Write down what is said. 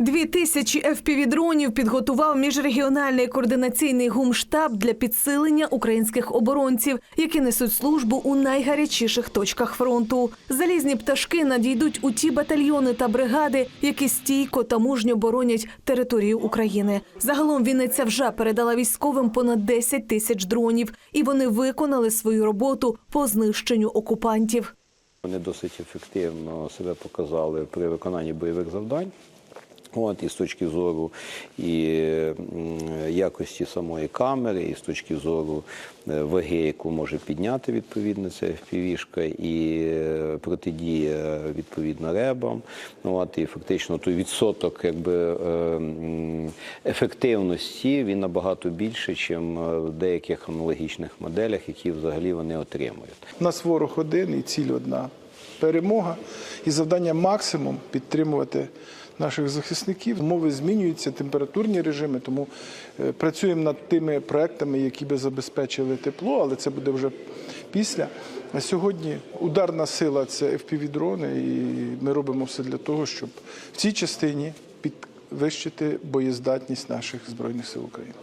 Дві тисячі FPV-дронів підготував міжрегіональний координаційний гумштаб для підсилення українських оборонців, які несуть службу у найгарячіших точках фронту. Залізні пташки надійдуть у ті батальйони та бригади, які стійко та мужньо боронять територію України. Загалом Вінниця вже передала військовим понад 10 тисяч дронів, і вони виконали свою роботу по знищенню окупантів. Вони досить ефективно себе показали при виконанні бойових завдань. От, і з точки зору і якості самої камери, і з точки зору е, ваги, яку може підняти відповідно ця FPV-шка, і е, протидія відповідно ребам. Ну, От, і фактично той відсоток якби, е, ефективності він набагато більше, ніж в деяких аналогічних моделях, які взагалі вони отримують. У нас ворог один і ціль одна перемога. І завдання максимум підтримувати наших захисників. Умови змінюються, температурні режими, тому е, працюємо над тими проектами, які би забезпечили тепло, але це буде вже після. А сьогодні ударна сила це FPV-дрони, і ми робимо все для того, щоб в цій частині підвищити боєздатність наших збройних сил України.